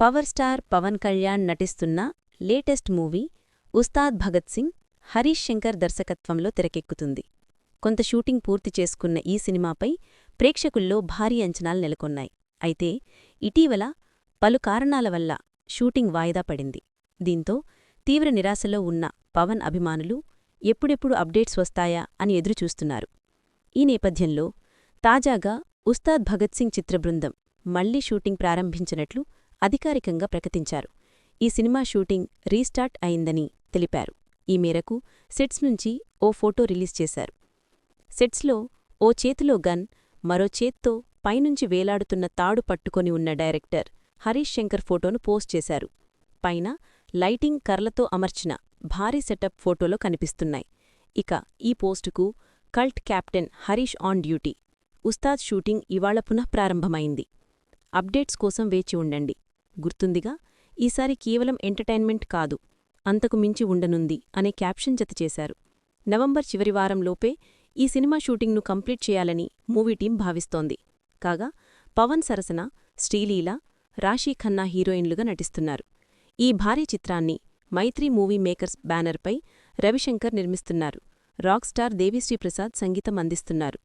Power star Pawan Kalyan నటిస్తున్న latest movie Ustaad Bhagat Singh Harish Shankar దర్శకత్వంలో తెరకెక్కుతుంది. కొంత షూటింగ్ పూర్తి చేసుకున్న ఈ సినిమాపై ప్రేక్షకుల్లో భారీ అంచనాలు నెలకొన్నాయి. అయితే ఇటీవల పలు కారణాల వల్ల షూటింగ్ వాయిదా పడింది. దీంతో తీవ్ర నిరాశలో ఉన్న పవన్ అభిమానులు ఎప్పుడెప్పుడు అప్డేట్స్ వస్తాయా అని ఎదురుచూస్తున్నారు. ఈ నేపథ్యంలో తాజాగా ఉస్తాద్ భగత్ సింగ్ చిత్రబృందం మళ్ళీ షూటింగ్ ప్రారంభించినట్లు అధికారికంగా ప్రకటించారు. ఈ సినిమా షూటింగ్ రీస్టార్ట్ అయిందని తెలిపారు. ఈ మేరకు సెట్స్ నుంచి ఓ ఫోటో రిలీజ్ చేశారు. సెట్స్లో ఓ చేతిలో గన్ మరో చేత్తో పైనుంచి వేలాడుతున్న తాడు పట్టుకొని ఉన్న డైరెక్టర్ హరీష్ శంకర్ ఫోటోను పోస్ట్ చేశారు. పైన లైటింగ్ కర్లతో అమర్చిన భారీ సెటప్ ఫోటోలో కనిపిస్తున్నాయి. ఇక ఈ పోస్టుకు cult captain Harish on duty. Ustaad shooting ఇవాళ పునఃప్రారంభమైంది. అప్డేట్స్ కోసం వేచి ఉండండి. గుర్తుందిగా? ఈసారి కేవలం ఎంటర్టైన్మెంట్ కాదు అంతకు మించి ఉండనుంది అనే క్యాప్షన్ జతచేశారు నవంబర్ చివరి వారంలోపే ఈ సినిమా షూటింగ్ను కంప్లీట్ చేయాలని మూవీ టీం భావిస్తోంది. కాగా పవన్ సరసన శ్రీలీల రాశీ ఖన్నా హీరోయిన్లుగా నటిస్తున్నారు. ఈ భారీ చిత్రాన్ని మైత్రి మూవీ మేకర్స్ బ్యానర్పై రవిశంకర్ నిర్మిస్తున్నారు. రాక్ స్టార్ దేవిశ్రీ ప్రసాద్ సంగీతం అందిస్తున్నారు.